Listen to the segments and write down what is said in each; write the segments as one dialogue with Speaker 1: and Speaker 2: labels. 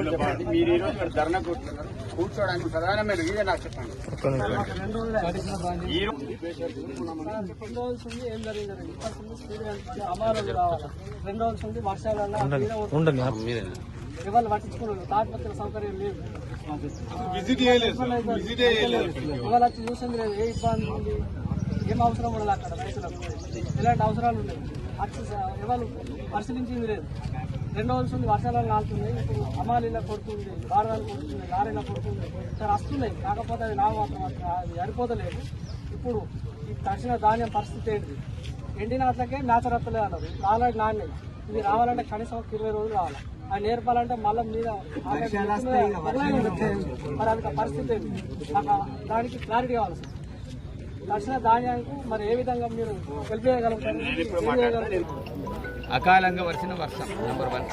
Speaker 1: ఇంకోటి చెప్పండి మీరు ఈ రోజు ఇక్కడ ధర్నా కూర్చున్నారు. కూర్చోడానికి ప్రధానమైన రీజన్ నాకు చెప్పండి.
Speaker 2: రెండు రోజులు నుండి తాటిపత్ర సౌకర్యం లేదు. ఇవాళ వచ్చి చూసింది లేదు ఏ ఇబ్బంది ఉంది? ఏం అవసరం ఉండదు అక్కడ రైతులకు? ఎలాంటి అవసరాలు ఉన్నాయి? స- ఎవరు పరిశీలించింది లేదు. రెండు రోజుల నుండి వర్షాలలో నాలుతుంది ఇప్పుడు అమాలీలో కొడుతుంది బాడవాళ్ళు కొడుతుంది లారీలో కొడుతుంది. సరే వస్తున్నాయి. కాకపోతే అది నా మాత్రం అది సరిపోతలేదు. ఇప్పుడు ఈ తక్షణ ధాన్యం పరిస్థితి ఏంటి? ఎండినట్లకే మేత రత్తలే అన్నారు. ఇప్పుడు ఆల్రెడీ నాణ్యం. ఇది రావాలంటే కనీసం ఒక ఇరవై రోజులు రావాలి. అది నేర్పాలంటే మళ్ళీ మీద మరి అది పరిస్థితి ఏంటి? నాకు దానికి క్లారిటీ కావాలి సార్. తక్షణ ధాన్యానికి మరి ఏ విధంగా మీరు హెల్ప్ చేయగలుగుతారు?
Speaker 3: అకాలంగా వర్షం వర్షం నెంబర్ వన్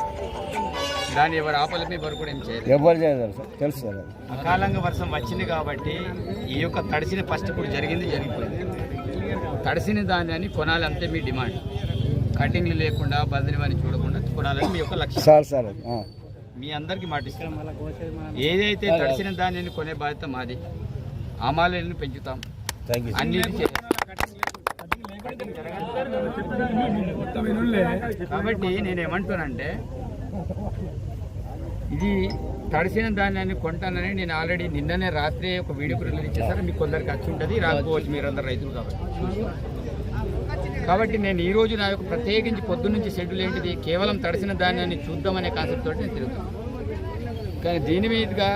Speaker 3: దాన్ని ఎవరు ఆపలేమి ఎవరు కూడా ఏం చేయలేదు.
Speaker 4: ఎవరు చేయలేదు సార్ తెలుసు సార్.
Speaker 3: అకాలంగా వర్షం వచ్చింది కాబట్టి ఈ యొక్క తడిసిన ఫస్ట్ ఇప్పుడు జరిగింది జరిగిపోయింది. తడిసిన ధాన్యాన్ని కొనాలి అంతే మీ డిమాండ్. కటింగ్లు లేకుండా బదిలీ అని చూడకుండా కొనాలని మీ యొక్క లక్ష్యం.
Speaker 4: సార్.
Speaker 3: మీ అందరికీ మాటిస్తాం ఏదైతే తడిసిన ధాన్యాన్ని కొనే బాధ్యత మాది ఆమాలను పెంచుతాం. అన్నిటి కాబట్టి నేను ఇది తడిసిన ధాన్యాన్ని కొంటానని నేను ఆల్రెడీ నిన్ననే రాత్రి ఒక వీడియో రిలీజ్ చేశాను. మీకు కొందరికి వచ్చి ఉంటుంది రాకపోవచ్చు మీరందరూ రైతులు కాబట్టి. కాబట్టి నేను ఈ రోజు నా యొక్క ప్రత్యేకించి పొద్దున్నుంచి షెడ్యూల్ ఏంటిది? కేవలం తడిసిన ధాన్యాన్ని చూద్దామనే కాన్సెప్ట్ తోటి నేను తిరుగుతాను. కానీ దీని మీదుగా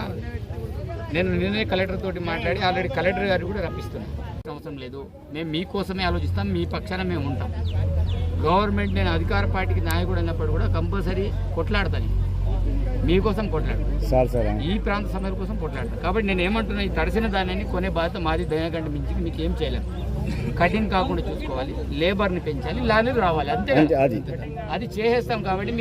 Speaker 3: నేను నిన్నే కలెక్టర్ తోటి మాట్లాడి ఆల్రెడీ కలెక్టర్ గారు కూడా రప్పిస్తున్నాను. అవసరం లేదు. మేము మీకోసమే ఆలోచిస్తాం మీ పక్షాన మేము ఉంటాం. గవర్నమెంట్ నేను అధికార పార్టీకి నాయకుడు అన్నప్పుడు కూడా కంపల్సరీ కొట్లాడతాను. మీకోసం కొట్లాడతాను.
Speaker 4: సార్ సార్ ఆ.
Speaker 3: ఈ ప్రాంత సమస్యల కోసం కొట్లాడతాను. కాబట్టి నేను ఏమంటున్నా ఈ తడిసిన దానిని కొనే బాధ్యత మాది. దయగంట మించి మీకు ఏం చేయలేము కటింగ్ కాకుండా చూసుకోవాలి. లేబర్ని పెంచాలి లారీలు రావాలి.
Speaker 4: అంతే అది.
Speaker 3: అది చేసేస్తాం కాబట్టి మీరు